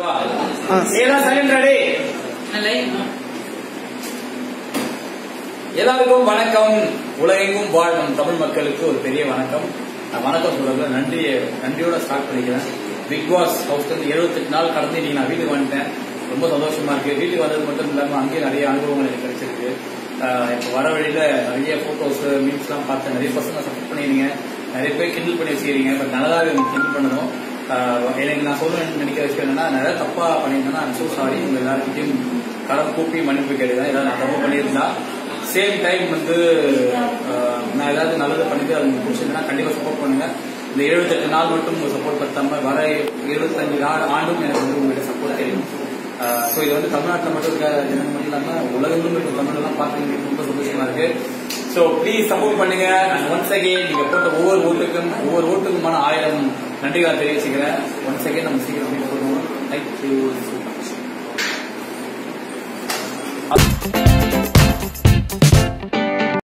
Ready எல்லாருக்கும் வணக்கம். உலகெங்கும் வாழும் தமிழ் மக்களுக்கு ஒரு பெரிய வணக்கம். நான் வணக்கம் சொல்றதுல நன்றி நன்றியோட ஸ்டார்ட் பண்ணிக்கிறேன். பிக் பாஸ் ஹவுஸ் வந்து எழுபத்தெட்டு நாள் கடந்து இன்னைக்கு நான் வீட்டுக்கு வந்துட்டேன். ரொம்ப சந்தோஷமா இருக்கு. வீட்டுக்கு வந்தது மட்டும் இல்லாம அங்கேயும் நிறைய அனுபவங்கள் எனக்கு கிடைச்சிருக்கு. இப்போ வர வழியில நிறைய போட்டோஸ் மீன்ஸ் எல்லாம் பார்த்தேன் நிறைய பசங்க சப்போர்ட் பண்ணிருங்க நிறைய பேர் கிண்டல் பண்ணி வச்சுக்கிறீங்க. பட் நல்லதாவே கிண்டல் பண்ணணும். எனக்கு நான் சொல்றேன் நினைக்கிற விஷயம் என்னன்னா நிறைய தப்பா பண்ணியிருந்தேன்னா ஐம் சோ சாரி உங்க எல்லாருக்கிட்டையும் கடன் கூப்பி மன்னிப்பு கேட்டுதான் ஏதாவது நான் தப்பு பண்ணியிருந்தா சேம் டைம் வந்து நான் ஏதாவது நல்லது பண்ணிட்டு அது உங்களுக்கு பிடிச்சிருந்தா கண்டிப்பா சப்போர்ட் பண்ணுங்க. இந்த எழுபத்தெட்டு நாள் மட்டும் உங்க சப்போர்ட் பத்தாம வர எழுபத்தஞ்சு நாள் ஆண்டும் எனக்கு வந்து உங்கள்கிட்ட சப்போர்ட் தெரியும் ஸோ இது வந்து தமிழ்நாட்டில் மட்டும் இருக்க ஜனங்க மட்டும் இல்லாம உலகங்களும் இருக்க தமிழெல்லாம் பார்த்து ரொம்ப சந்தோஷமா இருக்கு. ஸோ ப்ளீஸ் சப்போர்ட் பண்ணுங்க. ஒன்ஸ் அகேன் நீங்க போட்ட ஒவ்வொரு ஓட்டுக்கும் ஒவ்வொரு ஓட்டுக்குமான ஆயிரம் நன்றிகளை தெரிவிச்சுக்கிறேன். ஒன் செகண்ட் நம்ம சீக்கிரம் மீட் பண்ணுவோம் தேங்க்யூ ஸோ மச்